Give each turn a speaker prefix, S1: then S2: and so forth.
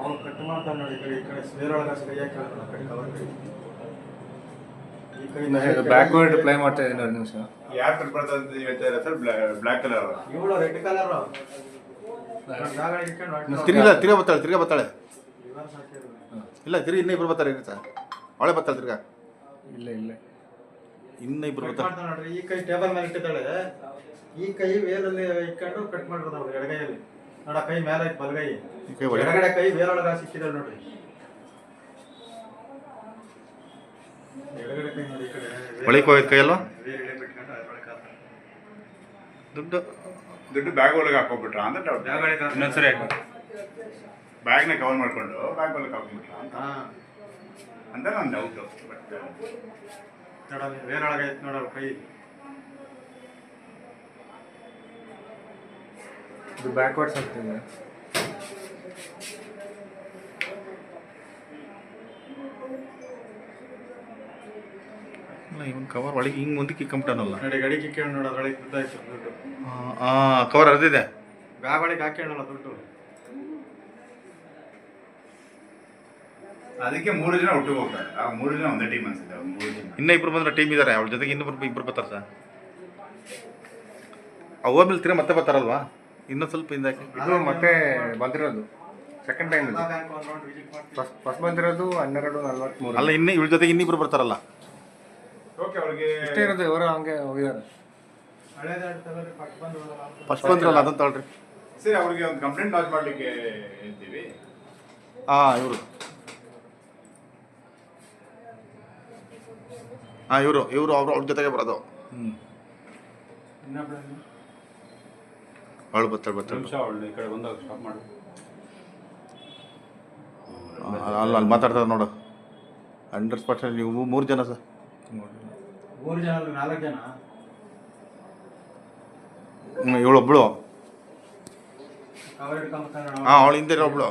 S1: ಅವ್ನು ಕಟ್ ಮಾಡ್ತಾರೆ ನೋಡಿ ಈ ಕಡೆ ಈ ಕಡೆ ಬೇರೊಳಗೆ ಕೈ ಹಾಕಿ ಹೇಳ್ತಾನೆ, ಕಡೆ. ಕವರ್ ಕೈ ಈ ಕೈ
S2: ಬ್ಯಾಕ್ವರ್ಡ್ ಪ್ಲೇ ಮಾಡ್ತಾ ಇದ್ದೀನಿ ಒಂದು ನಿಮಿಷ.
S3: ಯಾರು ಕಟ್ ಬರ್ತದೆ ಅಂತ ಹೇಳ್ತಾ ಇದ್ದಾರೆ ಸರ್? ಬ್ಲ್ಯಾಕ್ ಕಲರ್
S1: ಇವಳು ರೆಡ್ ಕಲರ್
S4: ತಿರ್ಗಿಲ್ಲ ತಿರ್ಗಾ ಬರ್ತಾಳೆ ತಿರ್ಗಾ ಬರ್ತಾಳೆ. ಇಲ್ಲ ತಿರ್ಗಿ ಇನ್ನೂ ಇಬ್ರು ಬರ್ತಾರೆ ಇರಿ ಸರ್. ಅವಳೆ ಬರ್ತಾಳೆ ತಿರ್ಗಾ.
S2: ಇಲ್ಲ ಇಲ್ಲ.
S4: ಇನ್ನ ಇಬ್ರು ಬರ್ತಾರೆ.
S1: ನೋಡ್ರಿ ಈ ಕೈ ಟೇಬಲ್ ಮೇಲೆ ಇಟ್ಟಿದ್ದಾಳೆ. ಈ ಕೈ ವೇಲಲ್ಲಿ ಇಟ್ಕೊಂಡು ಕಟ್ ಮಾಡಿರೋದು ಅವ್ರು ಎಡಗೈಯಲ್ಲಿ. ನೋಡ ಕೈ ಮೇಲೆ ಐತೆ ಬಲಗೈ
S4: ಕೈ ಒಳಗೆ?
S1: ಎಡಗಡೆ ಕೈ ಬೇರೊಳಗ ಸಿಕ್ಕಿದಾಳೆ ನೋಡ್ರಿ. ಎಡಗಡೆ ಕೈ ನೋಡಿ ಈ ಕಡೆ
S4: ಒಳಗೆ ಕೈ?
S1: ಬೇರೆ ಬಿಟ್ಕೊಂಡು ಅದ್ರೊಳಗೆ.
S4: ದುಡ್ಡು
S3: ದುಡ್ಡು ಬ್ಯಾಗ್ ಒಳಗೆ ಹಾಕೊಂಡ್ಬಿಟ್ರ ಅಂತ ಡೌಟ್
S2: ಇನ್ನೊಂದ್ಸರಿ ಹಾಕು.
S3: ಬ್ಯಾಗ್ನ ಕವರ್ ಮಾಡ್ಕೊಂಡು ಬ್ಯಾಗ್ ಒಳಗೆ ಹಾಕೊಂಡ್ಬಿಟ್ರ ಅಂತ.
S1: ಹಾ.
S3: ಅಂತ ನನ್ನ ಡೌಟ್ ಬಟ್
S1: ನೋಡ ಒಳಗೆ ಐತೆ ನೋಡ ಕೈ.
S2: ಇದು ಬ್ಯಾಕ್ವರ್ಡ್ಸ್ ಆಗ್ತಿದೆ.
S4: ಇಲ್ಲ ಇವನ್ ಕವರ್ ಒಳಗೆ ಹಿಂಗೆ ಮುಂದಕ್ಕೆ ಇಕ್ಕೊಂಬಿಟ್ಟನಲ್ಲ
S1: ನೋಡಿ ಅದ್ರೊಳಗೆ ದುಡ್ಡು
S4: ಹಾಂ ಕವರ್ ಅರ್ದಿದೆ.
S1: ಬ್ಯಾಗ್ ಒಳಗೆ ಹಾಕ್ಯಾಣಲ್ಲ ದುಡ್ಡು
S3: ಅದಕ್ಕೆ ಮೂರು ಜನ ಹುಟ್ಟು ಹೋಗ್ತಾರೆ. ಆ ಮೂರು ಜನ ಒಂದೇ ಟೀಮ್ ಅನ್ಸುತ್ತೆ ಅವ್ರು ಮೂರು ಜನ.
S4: ಇನ್ನೂ ಇಬ್ರು ಬಂದ್ರೆ ಟೀಮ್ ಇದ್ದಾರೆ ಅವ್ರ ಜೊತೆಗೆ ಇನ್ನೊಬ್ರು ಇಬ್ರು ಬರ್ತಾರೆ ಸರ್. ಅವ ಮೇಲೆ ತಿರ್ಗಾ ಮತ್ತೆ ಬರ್ತಾರಲ್ವಾ? ಇನ್ನೊಂದು ಸ್ವಲ್ಪ ಹಿಂದಕ್ಕೆ
S2: ಇದು ಮತ್ತೆ ಬಂದಿರೋದು ಸೆಕೆಂಡ್ ಟೈಮ್ ಇದು ಫಸ್ಟ್ ಫಸ್ಟ್ ಬಂದಿರೋದು ಹನ್ನೆರಡು ನಲ್ವತ್ಮೂರು.
S4: ಅಲ್ಲ ಇನ್ನೂ ಇವ್ರ ಜೊತೆಗೆ ಇನ್ನಿಬ್ರು ಬರ್ತಾರಲ್ಲ.
S3: ಓಕೆ ಅವ್ರಿಗೆ
S2: ಇಷ್ಟೇ ಇರೋದು ಇವರು ಹಂಗೆ ಹೋಗಿದ್ದಾರೆ.
S4: ಫಸ್ಟ್ ಬಂದಿರಲ್ಲ ಅದನ್ನ ತಗೊಳ್ರಿ.
S3: ಸರಿ ಅವ್ರಿಗೆ ಒಂದು ಕಂಪ್ಲೇಂಟ್ ಲಾಂಚ್ ಮಾಡಲಿಕ್ಕೆ ಹೇಳ್ತೀವಿ
S4: ಹಾಂ ಇವರು. ಹಾಂ ಇವರು ಇವರು ಅವ್ರು ಅವ್ರ ಜೊತೆಗೆ ಬರೋದು.
S2: ಹ್ಞೂ
S4: ಅವಳು ಬರ್ತಾಳೆ ಬರ್ತಾಳೆ.
S5: ನಿಮಿಷ ಅವಳು ಈ ಕಡೆ ಬಂದಾಗ ಸ್ಟಾಪ್ ಮಾಡು.
S4: ಆ, ಅಲ್ಲ ಅಲ್ಲಿ ಮಾತಾಡ್ತಾರೆ ನೋಡು. ಹಂಡ್ರೆಡ್ ಪರ್ಸೆಂಟ್ ನೀವು ಮೂರು ಜನ ಸರ್.
S1: ಮೂರು ಜನ ನಾಲ್ಕು ಜನ?
S4: ಇವಳೊಬ್ಳು. ಹಾಂ ಅವಳು ಹಿಂದೆ ಒಬ್ಳು